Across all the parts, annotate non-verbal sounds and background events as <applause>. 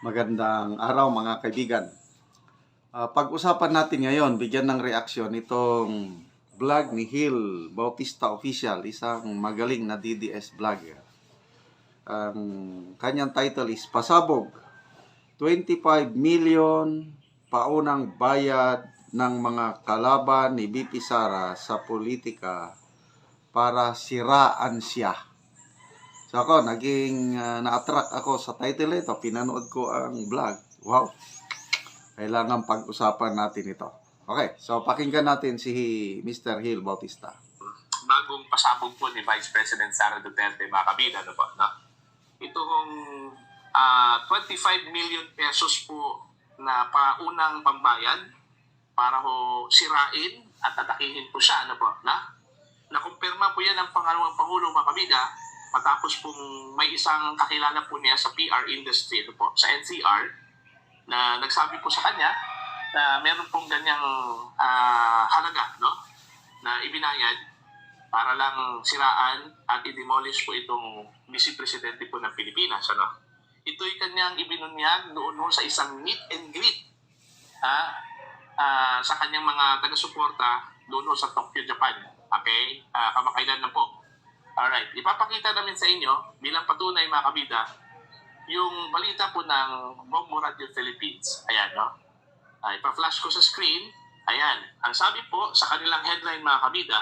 Magandang araw mga kaibigan. Ah, pag-usapan natin ngayon, bigyan ng reaksyon itong vlog ni Hill Bautista Official, isang magaling na DDS vlogger. Ang kanyang title is Pasabog, 25 million paunang bayad ng mga kalaban ni BP Sara sa politika para siraan siya. So ako, naging ah, na-attract ako sa title ito. Pinanood ko ang vlog. Wow. Kailangan pag-usapan natin ito. Okay, so pakinggan natin si Mr. Hill Bautista. bagong pasabog po ni Vice President Sara Duterte mga kabida, ano po, no? Itong ah, 25 million pesos po na paunang pambayad para ho sirain at atakihin po siya, ano po, na? Nakumpirma po yan ng pangalawang Pangulo mga kabida matapos pong may isang kakilala po niya sa PR industry, ano po, sa NCR, na nagsabi po sa kanya na meron pong ganyang ah, halaga, no? Na ibinayad para lang siraan at i-demolish po itong Vice Presidente po ng Pilipinas. Ano? Ito'y kanyang ibinunyag doon ho sa isang meet and greet ha? Ah, sa kanyang mga taga-suporta doon ho sa Tokyo, Japan. Okay? Ah, kamakailan na po. Alright. Ipapakita namin sa inyo bilang patunay mga kabida yung balita po ng Bombo Radio Philippines. Ayan, no? Ah, ipa-flash ko sa screen. Ayan. Ang sabi po sa kanilang headline mga kabida,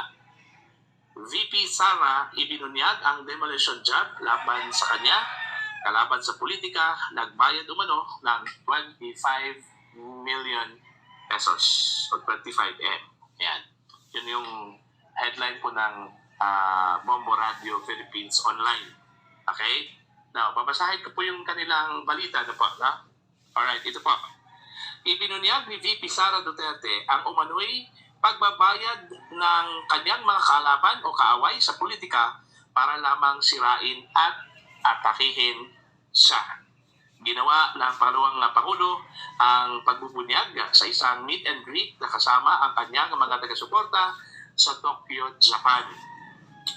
VP Sara ibinunyag ang demolition job laban sa kanya, kalaban sa politika, nagbayad umano ng 25 million pesos o 25M. Ayan. Yun yung headline po ng ah, Bombo Radio Philippines Online. Okay? Now, babasahin ko po yung kanilang balita na po. Na? Alright, ito po. Ibinunyag ni VP Sara Duterte ang umano'y pagbabayad ng kanyang mga kalaban o kaaway sa politika para lamang sirain at atakihin siya. Ginawa ng pangalawang Pangulo ang pagbubunyag sa isang meet and greet na kasama ang kanyang mga taga-suporta sa Tokyo, Japan.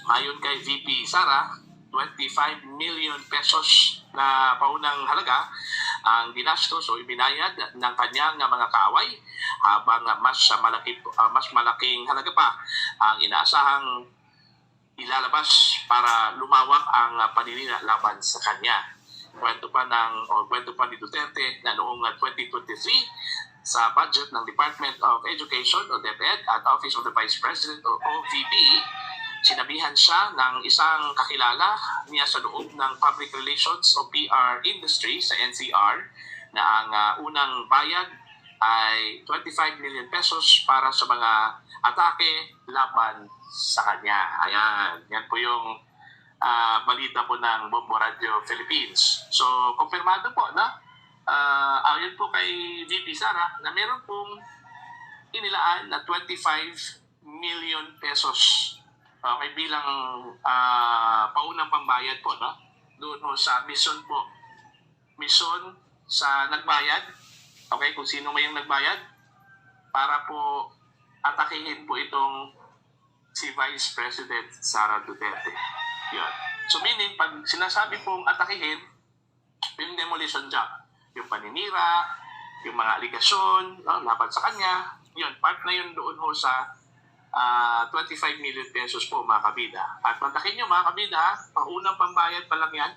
Ayon kay VP Sara, 25 million pesos na paunang halaga ang ginastos o ibinayad ng kanyang mga kaaway habang mas malaki ah, mas malaking halaga pa ang inaasahang ilalabas para lumawak ang paninira laban sa kanya. Kwento pa ng o kwento pa ni Duterte na noong ah, 2023 sa budget ng Department of Education o DepEd at Office of the Vice President o OVP sinabihan siya ng isang kakilala niya sa loob ng public relations o PR industry sa NCR na ang ah, unang bayad ay 25 million pesos para sa mga atake laban sa kanya. Ayan, yan po yung ah, balita po ng Bombo Radio Philippines. So, kumpirmado po na uh, ayon po kay VP Sara na meron pong inilaan na 25 million pesos Okay, bilang ah, paunang pambayad po, no? Doon ho sa mission po. Mission sa nagbayad. Okay, kung sino may yung nagbayad. Para po atakihin po itong si Vice President Sara Duterte. Yun. So meaning, pag sinasabi pong atakihin, yung demolition job, yung paninira, yung mga aligasyon, no, laban sa kanya, yun, part na yun doon ho sa ah 25 million pesos po mga kabida. At mantakin nyo mga kabida, paunang pambayad pa lang yan.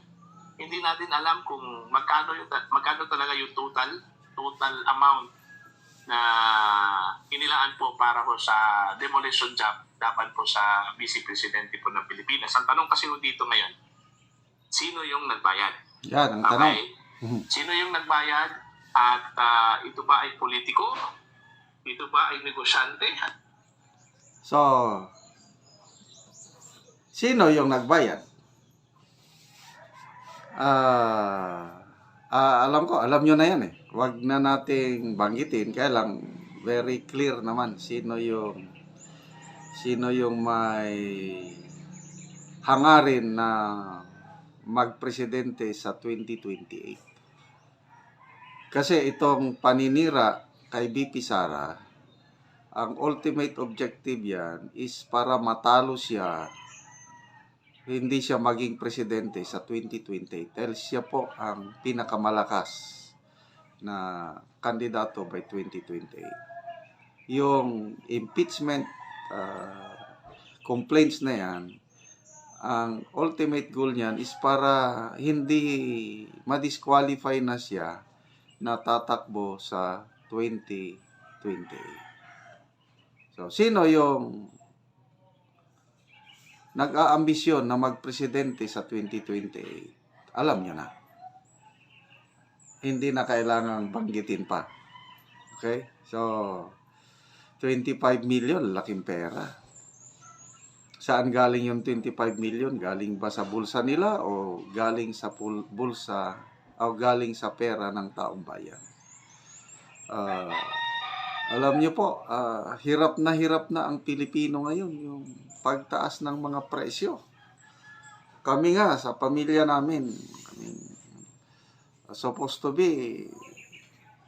Hindi natin alam kung magkano, yung, magkano talaga yung total total amount na inilaan po para po sa demolition job dapat po sa Vice Presidente po ng Pilipinas. Ang tanong kasi po dito ngayon, sino yung nagbayad? Yan ang tanong. Okay? <laughs> Sino yung nagbayad? At ah, ito ba ay politiko? Ito ba ay negosyante? So, sino yung nagbayad? Ah, ah, alam ko, alam nyo na yan eh. Huwag na nating banggitin, kaya lang very clear naman sino yung sino yung may hangarin na magpresidente sa 2028. Kasi itong paninira kay BP Sara, ang ultimate objective yan is para matalo siya hindi siya maging presidente sa 2028 dahil siya po ang pinakamalakas na kandidato by 2028. Yung impeachment uh, complaints na yan, ang ultimate goal niyan is para hindi ma-disqualify na siya na tatakbo sa 2028. So, sino yung nag-aambisyon na magpresidente sa 2028? Alam niyo na. Hindi na kailangang banggitin pa. Okay? So, 25 million, laking pera. Saan galing yung 25 million? Galing ba sa bulsa nila o galing sa bulsa o galing sa pera ng taong bayan? Ah, alam niyo po, ah, hirap na hirap na ang Pilipino ngayon yung pagtaas ng mga presyo. Kami nga sa pamilya namin, kami, supposed to be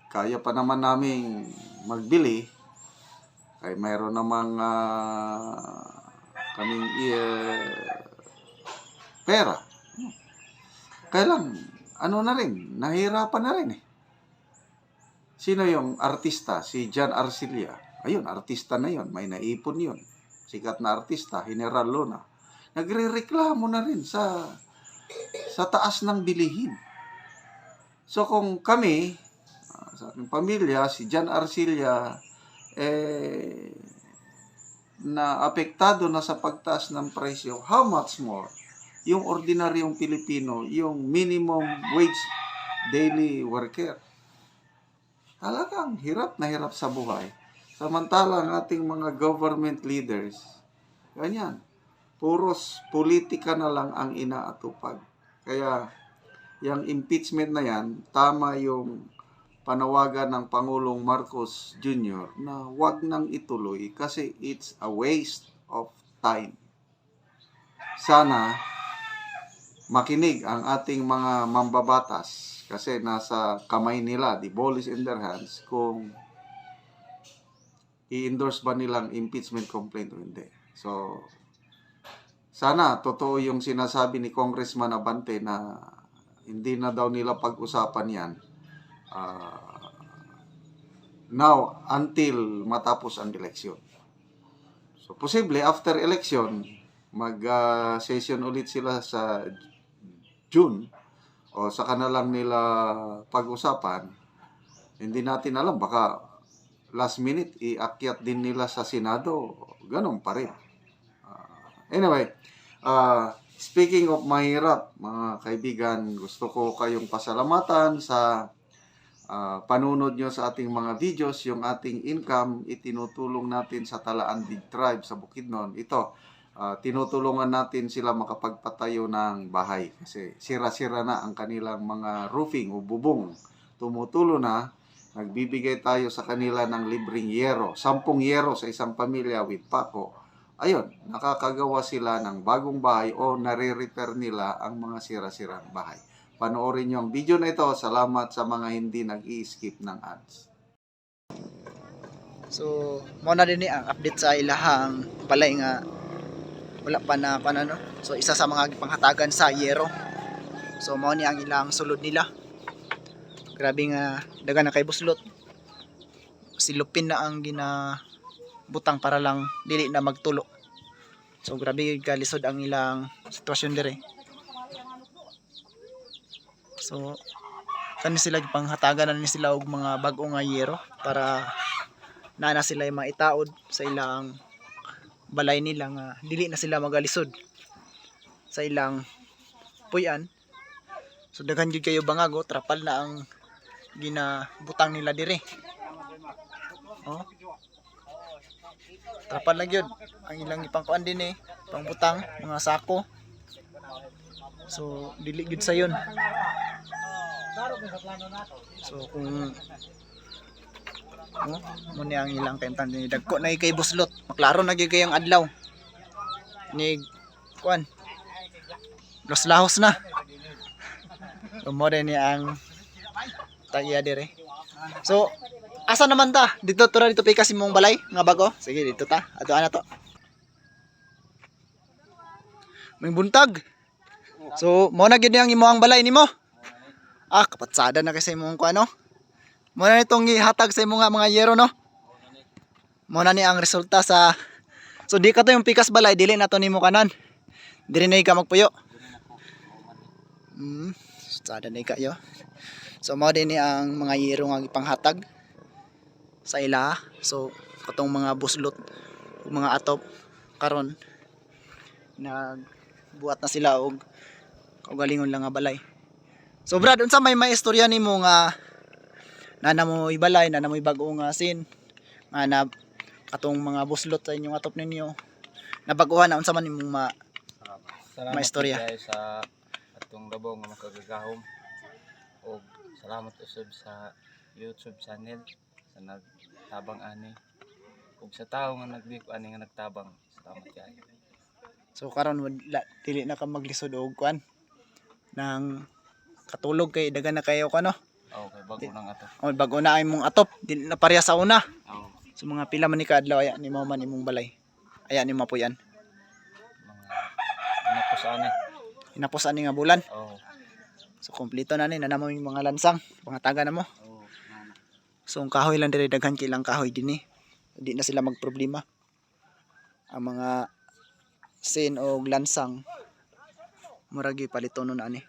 kaya pa naman naming magbili kay mayroon namang ah, kaming eh, pera. Kaya lang, ano na rin, nahirapan na rin eh. Sino yung artista? Si John Arcilia. Ayun, artista na yon May naipon yon Sikat na artista, General Luna. Nagre-reklamo na rin sa sa taas ng bilihin. So kung kami, ah, sa aking pamilya, si John Arcilia, eh, na apektado na sa pagtaas ng presyo, how much more yung ordinaryong Pilipino, yung minimum wage daily worker. Talagang hirap na hirap sa buhay. Samantalang ating mga government leaders, ganyan, puros politika na lang ang inaatupag. Kaya, yung impeachment na yan, tama yung panawagan ng Pangulong Marcos Jr. na wag nang ituloy kasi it's a waste of time. Sana makinig ang ating mga mambabatas kasi nasa kamay nila, the ball is in their hands kung i-endorse ba nilang impeachment complaint o hindi. So, sana totoo yung sinasabi ni Congressman Abante na hindi na daw nila pag-usapan yan uh, now until matapos ang eleksyon. So, posible after election, mag-session ulit sila sa June o sa kanalang nila pag-usapan. Hindi natin alam, baka last minute iakyat din nila sa Senado, ganun pa rin. Ah, anyway, uh, speaking of mahirap, mga kaibigan, gusto ko kayong pasalamatan sa ah, panunod nyo sa ating mga videos, yung ating income, itinutulong natin sa Talaan Big Tribe sa Bukidnon. Ito, ah, tinutulungan natin sila makapagpatayo ng bahay kasi sira-sira na ang kanilang mga roofing o bubong. Tumutulo na, nagbibigay tayo sa kanila ng libreng yero, sampung yero sa isang pamilya with pako. Ayun, nakakagawa sila ng bagong bahay o nare-repair nila ang mga sira-sirang bahay. Panoorin nyo ang video na ito. Salamat sa mga hindi nag-i-skip ng ads. So, mo na din ang update sa ilahang balay nga wala pa na pa ano. So, isa sa mga panghatagan sa Yero. So, mo ni ang ilang sulod nila. Grabe nga daga na kay buslot. Silupin na ang gina butang para lang dili na magtulo. So, grabe yung kalisod ang ilang sitwasyon dire. So, kani sila panghatagan na ni sila og mga bag-o nga yero para nana sila yung mga itaod sa ilang balay nila nga dili na sila magalisod sa ilang puyan. So daghan jud kayo bangago trapal na ang ginabutang nila dire. Oh. Trapal lang yun ang ilang ipangkuan din eh pangbutang mga sako. So dili gud sa yun. So kung Mo ni ang ilang kentan ni dagko na kay buslot. Maklaro na gyud kayang adlaw. Ni kuan. Los lahos na. Umore ni ang tagya dire. So, asa naman ta? Dito tura dito pay kasi mong balay nga bago. Sige dito ta. Ato ana to. May buntag. So, mo na gyud ang imo ang balay nimo. Ah, kapatsada na kasi imong kuan no. mo na nitong ihatag sa imo nga mga yero no. Mo na ni ang resulta sa So di ka to yung pikas balay dili na to nimo kanan. Dili na ka magpuyo. Mm, sada na kayo. So mao din ni ang mga yero nga ipanghatag sa ila. So katong mga buslot mga atop karon nagbuhat na sila og kaugalingon lang nga balay. So Brad, unsa may maistorya nimo nga nana mo ibalay, nana mo bag-o nga na katong mga buslot sa inyong atop ninyo. Nabaguhan na unsa man nimong ma Salamat Maistorya. sa atong labong nga makagagahom. Og salamat usab sa YouTube channel sa nagtabang ani. Ug sa tawo nga nagliko ani nga nagtabang. Salamat kay So karon wala dili na ka maglisod og kuan nang katulog kay dagan na kayo kano. Oh kay bago nang ato O bago na ay mong atop, dili na pareha sa una. oh So mga pila man ni kaadlaw aya ni mo man imong balay. Aya ni mapuyan. ko sa ani Hinapos ani nga bulan. oh So kompleto na ni nanamo yung mga lansang, pangataga na mo. oh na So ang kahoy lang diri daghan kilang kahoy dinhi. Hindi na sila magproblema. Ang mga sin o lansang muragi palitonon ani.